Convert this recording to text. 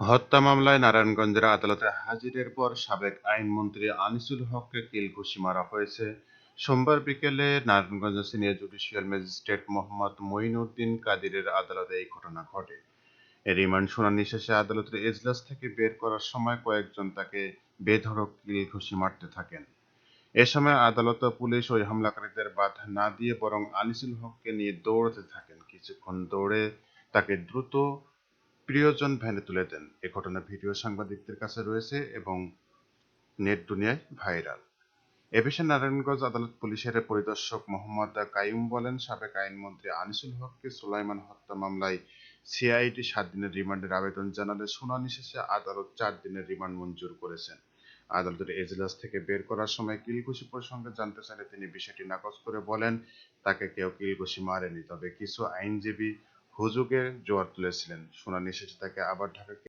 হত্যা মামলায় নারায়ণগঞ্জের আদালতে হাজিরের পর সাবেক আইনমন্ত্রী আনিসুল হককে কিলঘুষি মারা হয়েছে। সোমবার বিকেলে Narayanganj senior judicial magistrate Mohammad Moinuddin কাদিরের আদালতে এই ঘটনা ঘটে। রিমান্ড শুনানি শেষে আদালতের এজলাস থেকে বের করার সময় কয়েকজন তাকে বেধড়ক কিলঘুষি মারতে থাকেন। এ সময় আদালত, পুলিশ ওই হামলাকারীদের বাধা না দিয়ে বরং আনিসুল হককে নিয়ে দৌড়াতে থাকেন। কিছুক্ষণ দৌড়ে তাকে দ্রুত প্রিয়জন ভ্যানে তুলে দেন। এ ঘটনা ভিডিও সাংবাদিকদের কাছে রয়েছে এবং নেট দুনিয়ায় ভাইরাল। এ বিষয়ে নারায়ণগঞ্জ আদালত পুলিশের পরিদর্শক মোহাম্মদ কাইম বলেন, সাবেক আইনমন্ত্রী আনিসুল হককে সুলাইমান হত্যা মামলায় সিআইডি সাত দিনের রিমান্ডের আবেদন জানালে শুনানি শেষে আদালত চার দিনের রিমান্ড মঞ্জুর করেছেন। আদালতের এজলাস থেকে বের করার সময় কিলঘুষি প্রসঙ্গে জানতে চাইলে তিনি বিষয়টি নাকচ করে বলেন, তাকে কেউ কিলঘুষি মারেনি, তবে কিছু আইনজীবী হুজুগের জোয়ার তুলেছিলেন। শুনানি শেষে তাকে আবার ঢাকা